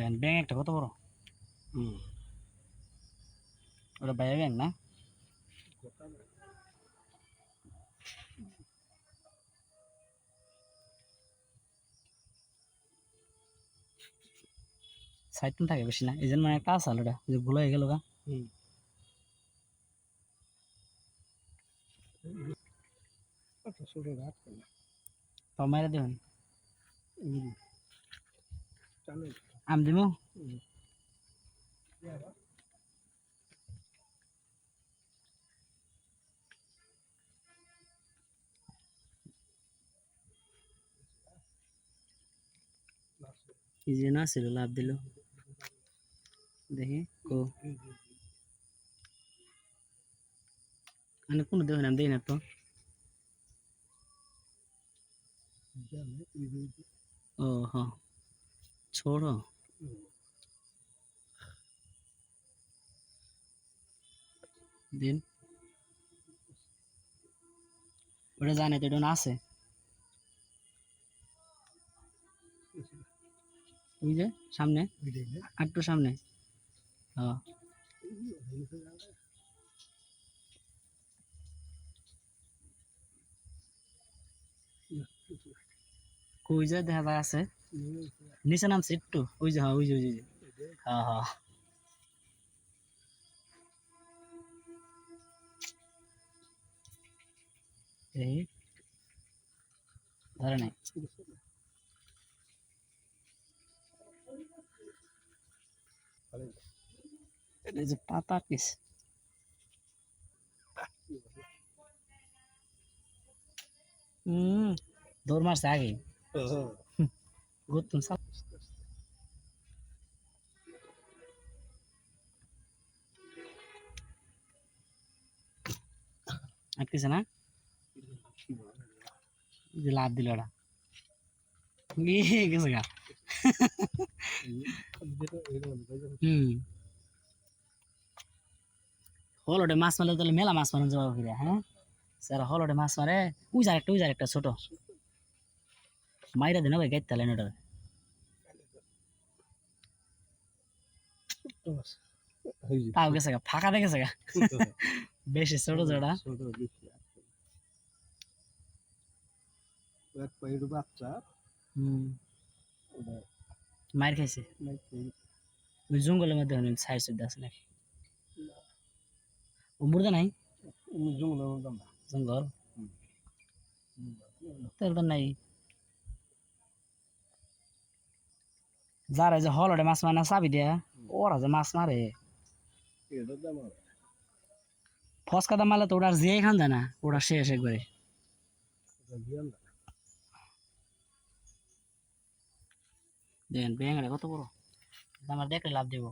দেখেন ব্যাং একটা কত বড়? হুম। ওটা বাইরে ব্যাং না? সাইড থাকে বেশি না এই জন্য মানে একটা আসাল ওটা যে ভুল হয়ে গেল গা। হুম। তো মাইরে দেবেন। চালু আম দিব? হুম না লাভ দিল। দেখি, কো। কোনো দেখুন আমি দেখি না তো। ও, হ। छोड़ो দিন। ওটা জানে তো, এটা আছে। ওই যে, সামনে। একটু সামনে। কই যে, দেখা আছে। নিচে নামছে একটু। ওই যে হ্যাঁ ওই যে ওই যে। হ্যাঁ হ্যাঁ। এই ধরে নাই এটা যে পাতা পিস হুম দৌড় মারছে আগে গুতুম সাপ আটকেছে না এই যে লাভ দিল ওরা। গেছে গা। হুম। হলডে মাছ মারলে তাহলে মেলা মাছ মারানো যাবে ফিরে হ্যাঁ? স্যার হলডে মাছ মারে উজার একটা উজার একটা ছোট। মাইরা দিন ভাই গাইতে তাহলে ওটা তাও গেছে গা ফাঁকা দেখেছে গা। বেশি ছোট জোড়া ছোট বেশি এক পায়ের বাচ্চা। হুম। মার খাইছে? ওই জঙ্গলের মধ্যে অনেক সাইড সুবিধা আছে নাকি? ও মুর্দা নাই? জঙ্গলের মধ্যে না। জঙ্গল? তো নাই। যারা যে হলডে মাছ মারে না চাবি দিয়া ওরা যে মাছ মারে। ফসকা দাম মারলে তো ওরা যে খান যায় না ওরা শেষ একবারে এটা দিয়ে না দেখেন ব্যাঙটা কত বড় আমার দেখলে লাভ দেব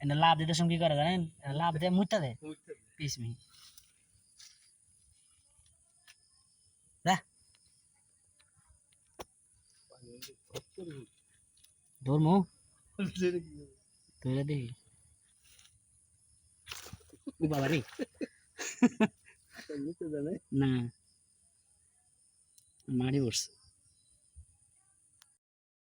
এটা লাভ দিতে সঙ্গে কি করে জানেন এটা লাভ দিয়ে মুইটা দেয় পিস মি দেখ ধর্ম ধরে দেখি ও বাবা রে মারি পড়ছে